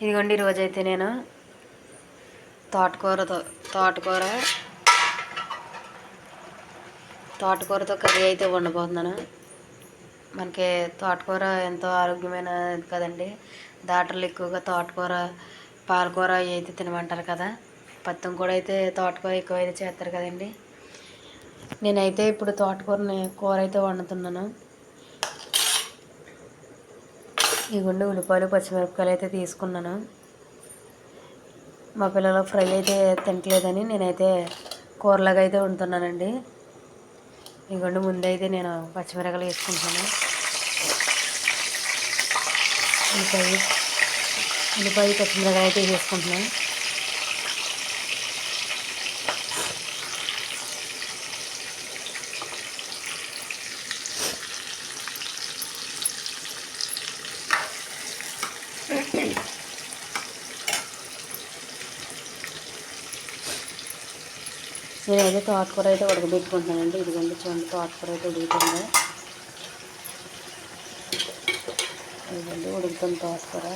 ఇదిగోండి రోజైతే నేను తోటకూరతో తోటకూర తోటకూరతో కర్రీ అయితే వండబోతున్నాను మనకి తోటకూర ఎంతో ఆరోగ్యమైన కదండి. దాటర్లు ఎక్కువగా తోటకూర పాలకూర అయితే తినమంటారు కదా. పత్తం కూడా అయితే తోటకూర ఎక్కువ అయితే చేస్తారు కదండి. నేనైతే ఇప్పుడు తోటకూరని కూర అయితే వండుతున్నాను. ఇదిగోండి ఉల్లిపాయలు పచ్చిమిరపకాయలు అయితే తీసుకున్నాను. మా పిల్లలు ఫ్రై అయితే తినట్లేదని నేనైతే కూరలాగా అయితే వండుతున్నానండి. ముందు ముందైతే నేను పచ్చిమిరపకాయలు వేసుకుంటాను ఉల్లిపాయ ఉల్లిపాయ పచ్చిమిరపకాయలు అయితే వేసుకుంటున్నాను. నేనైతే తోటకూర అయితే ఉడకబెట్టుకుంటున్నానండి ఇదిగోండి చూడండి తోటకూర అయితే ఉడుకుతుంది. ఇదిగోండి ఉడుకుతుంది తోటకూర.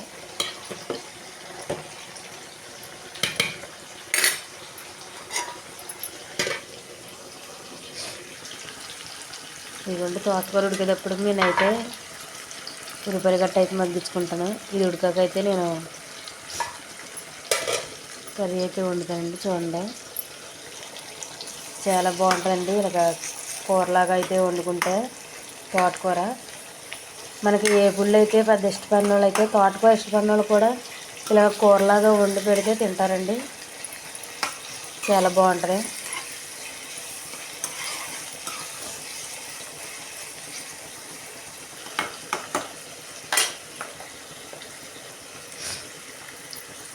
ఇదిగోండి తోటకూర ఉడికేటప్పుడు నేనైతే ఉల్లిపాయలు గట్ట అయితే మగ్గించుకుంటాను. ఇది ఉడకాకైతే నేను కర్రీ అయితే వండుతానండి. చూడండి. చాలా బాగుంటుందండి. ఇలాగ కూరలాగా అయితే వండుకుంటే తోటకూర. మనకి ఏ పుల్లు అయితే పెద్ద ఇష్టపడిన వాళ్ళు అయితే తోటకూర ఇష్టపడిన వాళ్ళు కూడా ఇలా కూరలాగా వండి పెడితే తింటారండి. చాలా బాగుంటుంది.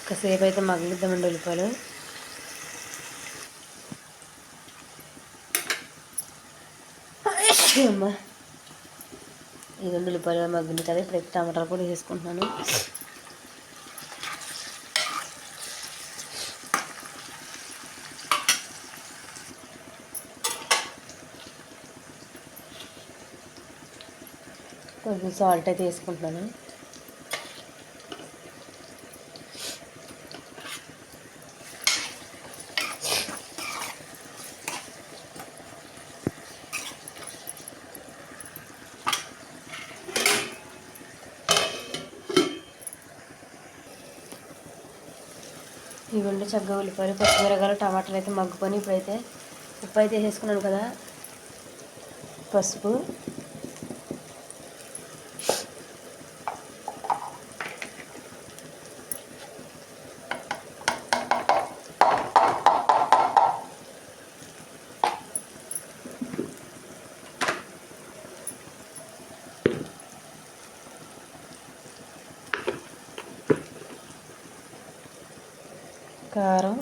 ఒకసేపు అయితే మగ్గిద్దామండి ఉల్లిపాయలు. అమ్మ. ఇది ఉల్లిపాయలు మగ్గింది కదా ఇప్పుడు టమాటాలు కూడా వేసుకుంటున్నాను. కొంచెం సాల్ట్ అయితే వేసుకుంటున్నాను. ఇవ్వండి చక్కగా ఉల్లిపాయలు పచ్చిమిరకాయలు టమాటాలు అయితే మగ్గుకొని ఇప్పుడైతే ఉప్పు అయితే వేసుకున్నాను కదా పసుపు. కారం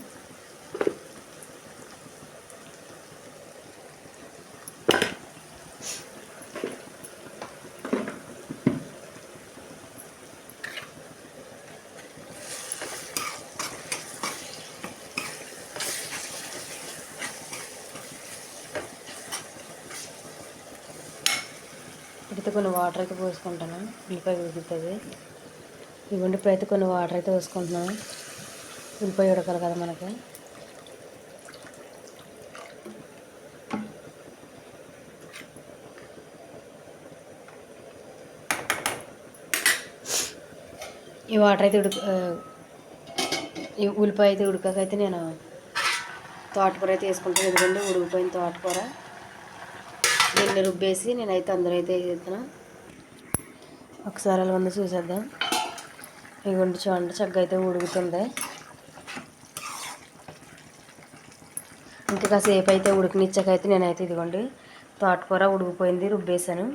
ఇప్పుడైతే కొన్ని వాటర్ అయితే పోసుకుంటాను ఉల్లిపాయ ఉడుకుతుంది ఇవ్వండి ఇప్పుడైతే కొన్ని వాటర్ అయితే పోసుకుంటున్నాను. ఉల్లిపాయ ఉడకాలి కదా మనకి. ఈ వాటర్ అయితే ఉడక ఈ ఉల్లిపాయ అయితే ఉడకకైతే నేను తోటకూర అయితే వేసుకుంటాను ఎందుకంటే ఉడికిపోయిన తోటకూర. దీన్ని రుబ్బేసి నేనైతే అందరూ అయితే వేసేస్తాను ఒకసారి అలా ఉంది చూసేద్దాం. ఇగోండి చూడండి చక్కగా అయితే ఉడుకుతుంది. ఇంకా కాసేపు అయితే ఉడికినిచ్చాకైతే నేనైతే ఇదిగోండి తోటకూర ఉడికిపోయింది రుబ్బేసాను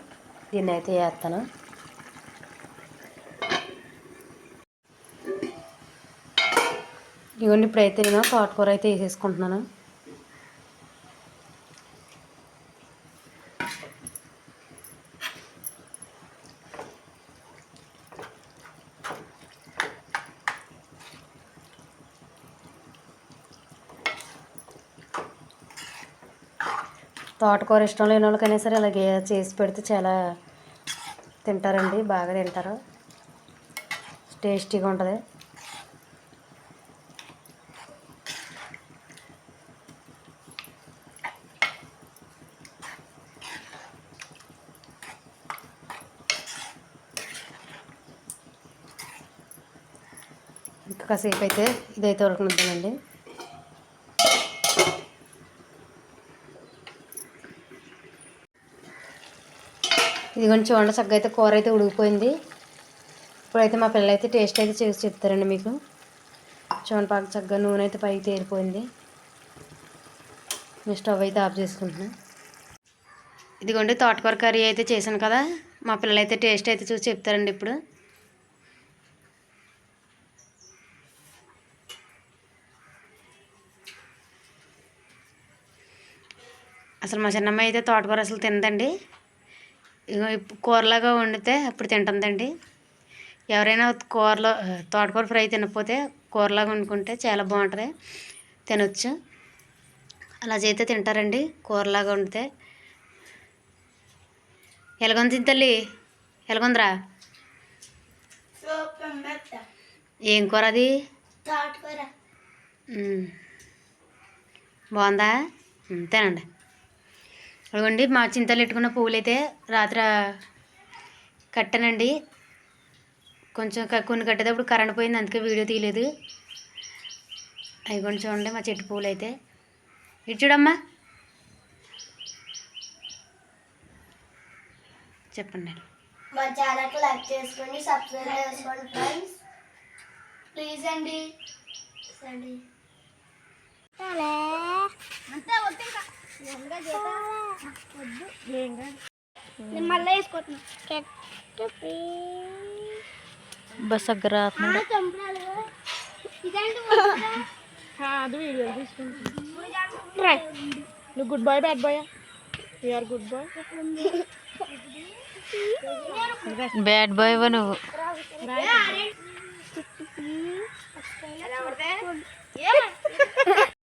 దీన్ని అయితే వేస్తాను. ఇదిగోండి ఇప్పుడైతే నేను తోటకూర అయితే వేసేసుకుంటున్నాను. తోటకూర ఇష్టం లేని వాళ్ళకైనా సరే అలాగే చేసి పెడితే చాలా తింటారండి బాగా తింటారు. టేస్టీగా ఉంటుంది. ఇంకా కాసేపు అయితే ఇదైతే ఉడకనిద్దామండి. ఇదిగోండి చూడండి చక్కగా అయితే కూర అయితే ఉడికిపోయింది. ఇప్పుడైతే మా పిల్లలు అయితే టేస్ట్ అయితే చేసి చెప్తారండి మీకు. చూడండి పాక చక్కగా నూనె అయితే పైకి తేలిపోయింది నేను స్టవ్ అయితే ఆఫ్ చేసుకుంటున్నాను ఇదిగోండి తోటకూర కర్రీ అయితే చేశాను కదా. మా పిల్లలు అయితే టేస్ట్ అయితే చూసి చెప్తారండి ఇప్పుడు. అసలు మా చిన్నమ్మ అయితే తోటకూర అసలు తినదండి. కూరలాగా వండితే అప్పుడు తింటుందండి. ఎవరైనా కూరలో తోటకూర ఫ్రై తినకపోతే కూరలాగా వండుకుంటే చాలా బాగుంటుంది. తినొచ్చు. అలా చేస్తే తింటారండి కూరలాగా వండితే. ఎలాగొంది తల్లి? ఎలాగొందిరా? ఏం కూర అది. బాగుందా? తినండి. అదిగోండి మా చింతలు పెట్టుకున్న పువ్వులు అయితే రాత్రి కట్టానండి. కొంచెం క- కొన్ని కట్టేటప్పుడు కరెంట్ పోయింది అందుకే వీడియో తీయలేదు. అవి కొంచెం చూడండి మా చెట్టు పువ్వులు అయితే ఇటు చూడమ్మా. చెప్పండి. మా ఛానల్కి లైక్ చేసుకొని సబ్స్క్రైబ్ చేసుకోండి ఫ్రెండ్స్. ప్లీజ్ అండి. అండి. నేను మళ్ళీ వేసుకుంటున్నా బస్ అది వీడియో నువ్వు. Good boy bad boy you are good boy bad boy నువ్వు